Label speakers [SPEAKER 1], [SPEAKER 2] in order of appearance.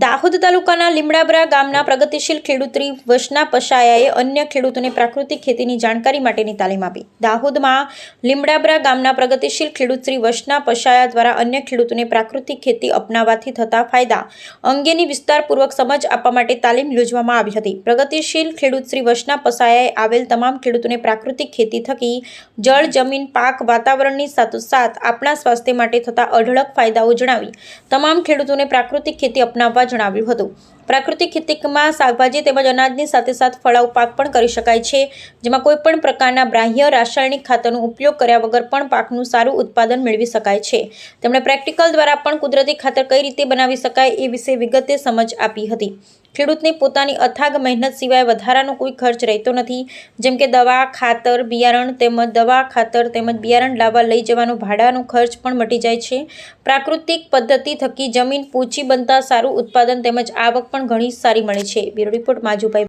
[SPEAKER 1] દાહોદ તાલુકાના લીમડાબરા ગામના પ્રગતિશીલ ખેડૂત્રી વશના પશાયાએ અન્ય ખેડૂતોને પ્રાકૃતિક ખેતીની જાણકારી માટેની તાલીમ આપી. દાહોદમાં લીમડાબરા ગામના પ્રગતિશીલ ખેડૂતશ્રી વશના પશાયા દ્વારા અન્ય ખેડૂતોને પ્રાકૃતિક ખેતી અપનાવવાથી થતા ફાયદા અંગેની વિસ્તારપૂર્વક સમજ આપવા માટે તાલીમ યોજવામાં આવી હતી. પ્રગતિશીલ ખેડૂત શ્રી વશના પસાયાએ આવેલ તમામ ખેડૂતોને પ્રાકૃતિક ખેતી થકી જળ, જમીન, પાક, વાતાવરણની સાથોસાથ આપણા સ્વાસ્થ્ય માટે થતા અઢળક ફાયદાઓ જણાવી. તમામ ખેડૂતોને પ્રાકૃતિક ખેતી અપનાવવા જણાવ્યું હતું. પ્રાકૃતિક ખેતીમાં શાકભાજી તેમજ અનાજની સાથે સાથે ફળાઉ પાક પણ કરી શકાય છે, જેમાં કોઈપણ પ્રકારના બાહ્ય રાસાયણિક ખાતરનો ઉપયોગ કર્યા વગર પણ પાકનું સારું ઉત્પાદન મેળવી શકાય છે. તેમણે પ્રેક્ટિકલ દ્વારા પણ કુદરતી ખાતર કઈ રીતે બનાવી શકાય એ વિશે વિગતે સમજ આપી હતી. ખેડૂતને પોતાની અથાગ મહેનત સિવાય વધારાનો કોઈ ખર્ચ રહેતો નથી, જેમ કે દવા, ખાતર, બિયારણ તેમજ દવા, ખાતર તેમજ બિયારણ લાવવા લઈ જવાનો ભાડાનો ખર્ચ પણ મટી જાય છે. પ્રાકૃતિક પદ્ધતિ થકી જમીન પોચી બનતા સારું ઉત્પાદન તેમજ આવક પણ ઘણી સારી મળે છે. Bureau report Majubhai